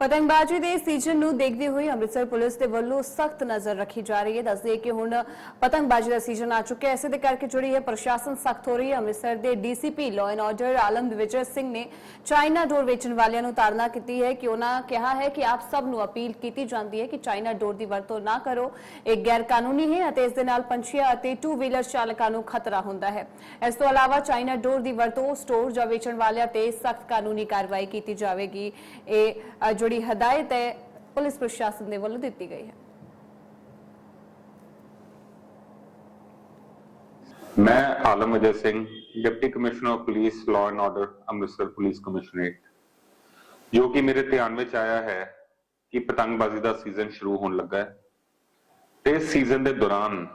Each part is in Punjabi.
ਪਤੰਗਬਾਜ਼ੀ ਦੇ ਸੀਜ਼ਨ ਨੂੰ ਦੇਖਦੇ ਹੋਏ ਅੰਮ੍ਰਿਤਸਰ ਪੁਲਿਸ ਦੇ ਵੱਲੋਂ ਸਖਤ ਨਜ਼ਰ ਰੱਖੀ ਜਾ ਰਹੀ ਹੈ। ਦੱਸਦੇ ਕਿ ਹੁਣ ਪਤੰਗਬਾਜ਼ੀ ਦਾ ਸੀਜ਼ਨ ਆ ਚੁੱਕਿਆ ਹੈ। ਦੇ ਕਰਕੇ ਜਿਹੜੀ ਹੈ ਪ੍ਰਸ਼ਾਸਨ ਸਖਤ ਹੋ ਰਹੀ ਹੈ। ਅੰਮ੍ਰਿਤਸਰ ਦੇ DCP law and order Alam Vijay Singh ਨੇ ਚਾਈਨਾ ਡੋਰ ਵੇਚਣ ਵਾਲਿਆਂ ਨੂੰ ਤਾੜਨਾ ਕੀਤੀ ਹੈ ਕਿ ਉਹਨਾਂ ਕਿਹਾ ਹੈ ਕਿ ਆਪ ਸਭ ਨੂੰ ਅਪੀਲ ਕੀਤੀ ਜਾਂਦੀ ਹੈ ਕਿ ਚਾਈਨਾ ਡੋਰ ਦੀ ਵਰਤੋਂ ਨਾ ਕਰੋ। ਇਹ ਗੈਰ ਕਾਨੂੰਨੀ ਹੈ ਅਤੇ ਇਸ ਦੇ ਨਾਲ ਪੰਛੀਆਂ ਅਤੇ ਟੂ ਵੀਲਰ ਚਾਲਕਾਂ ਨੂੰ ਖਤਰਾ ਹੁੰਦਾ ਹੈ। ਇਸ ਤੋਂ ਇਲਾਵਾ ਚਾਈਨਾ ਡੋਰ ਦੀ ਵਰਤੋਂ ਸਟੋਰ ਜਾਂ ਵੇਚਣ ਵਾਲਿਆਂ ਤੇ ਸਖਤ ਕਾਨੂੰਨੀ ਕਾਰਵਾਈ ਕੀਤੀ ਜਾਵੇਗੀ। ਇਹ ਜਿਹੜੀ ਹਦਾਇਤ ਹੈ, ਪੁਲਿਸ ਪ੍ਰਸ਼ਾਸਨ ਦੇ ਵੱਲੋਂ ਦਿੱਤੀ ਗਈ ਹੈ। ਮੈਂ Alam Ajay Singh, deputy commissioner of police law and order Amritsar police commissionerate. ਜੋ ਕਿ ਮੇਰੇ ਧਿਆਨ ਵਿੱਚ ਆਇਆ ਹੈ ਕਿ ਪਤੰਗਬਾਜ਼ੀ ਦਾ ਸੀਜ਼ਨ ਸ਼ੁਰੂ ਹੋਣ ਲੱਗਾ ਹੈ। ਤੇ ਇਸ ਸੀਜ਼ਨ ਦੇ ਦੌਰਾਨ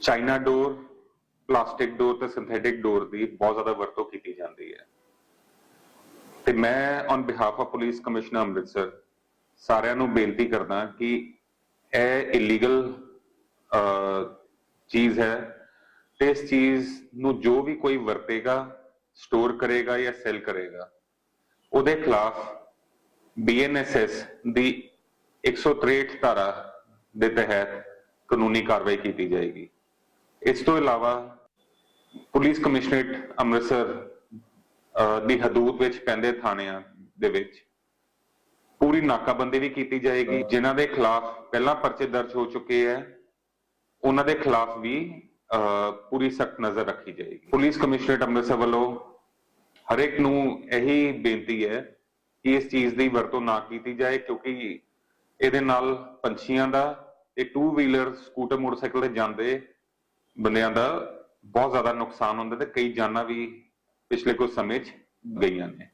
ਚਾਈਨਾ ਡੋਰ ਪਲਾਸਟਿਕ ਡੋਰ ਤੇ ਸਿੰਥੈਟਿਕ ਡੋਰ ਦੀ ਬਹੁਤ ਜ਼ਿਆਦਾ ਵਰਤੋਂ ਕੀਤੀ ਜਾਂਦੀ ਤੇ ਮੈਂ on behalf of police commissioner Amritsar ਸਾਰਿਆਂ ਨੂੰ ਬੇਨਤੀ ਕਰਦਾ ਕਿ ਇਹ ਇਲੀਗਲ ਚੀਜ਼ ਹੈ ਤੇ ਇਸ ਚੀਜ਼ ਨੂੰ ਜੋ ਵੀ ਕੋਈ ਵਰਤੇਗਾ ਸਟੋਰ ਕਰੇਗਾ ਜਾਂ ਸੈਲ ਕਰੇਗਾ, ਉਹਦੇ ਖਿਲਾਫ ਬੀਐਨਐਸਐਸ ਦੀ 163 ਧਾਰਾ ਦੇ ਤਹਿਤ ਕਾਨੂੰਨੀ ਕਾਰਵਾਈ ਕੀਤੀ ਜਾਏਗੀ। ਇਸ ਤੋਂ ਇਲਾਵਾ ਪੁਲਿਸ ਕਮਿਸ਼ਨਰੇਟ ਅੰਮ੍ਰਿਤਸਰ ਦੀ ਹਦੂਦ ਵਿੱਚ ਪੈਂਦੇ ਥਾਣਿਆਂ ਦੇ ਵਿੱਚ। ਪੂਰੀ ਨਾਕਾਬੰਦੀ ਵੀ ਕੀਤੀ ਜਾਏਗੀ। ਜਿਨ੍ਹਾਂ ਦੇ ਖਿਲਾਫ ਪਹਿਲਾਂ ਪਰਚੇ ਦਰਜ ਹੋ ਚੁੱਕੇ ਹੈ ਉਹਨਾਂ ਦੇ ਖਿਲਾਫ ਵੀ ਪੂਰੀ ਸਖਤ ਨਜ਼ਰ ਰੱਖੀ ਜਾਏਗੀ। ਪੁਲਿਸ ਕਮਿਸ਼ਨਰੇਟ ਅੰਮ੍ਰਿਤਸਰ ਵੱਲੋਂ ਹਰ ਇੱਕ ਨੂੰ ਇਹੀ ਬੇਨਤੀ ਹੈ ਕਿ ਇਸ ਚੀਜ਼ ਦੀ ਵਰਤੋਂ ਨਾ ਕੀਤੀ ਜਾਏ ਕਿਉਂਕਿ ਇਹਦੇ ਨਾਲ ਪੰਛੀਆਂ ਦਾ ਇਹ ਟੂ ਵੀਲਰ ਸਕੂਟਰ ਮੋਟਰਸਾਈਕਲ ਤੇ ਜਾਂਦੇ ਬੰਦਿਆਂ ਦਾ ਬਹੁਤ ਜ਼ਿਆਦਾ ਨੁਕਸਾਨ ਹੁੰਦਾ ਤੇ ਕਈ ਜਾਨਾਂ ਵੀ ਪਿਛਲੇ ਕੁਝ ਸਮੇਂ 'ਚ ਗਈਆਂ ਨੇ।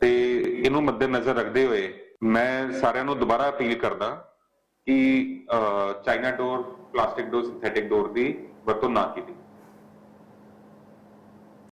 ਤੇ ਇਹਨੂੰ ਮੱਦੇਨਜ਼ਰ ਰੱਖਦੇ ਹੋਏ ਮੈਂ ਸਾਰਿਆਂ ਨੂੰ ਦੁਬਾਰਾ ਅਪੀਲ ਕਰਦਾ ਕਿ ਚਾਈਨਾ ਡੋਰ ਪਲਾਸਟਿਕ ਡੋਰ ਸਿੰਥੈਟਿਕ ਡੋਰ ਦੀ ਵਰਤੋਂ ਨਾ ਕੀਤੀ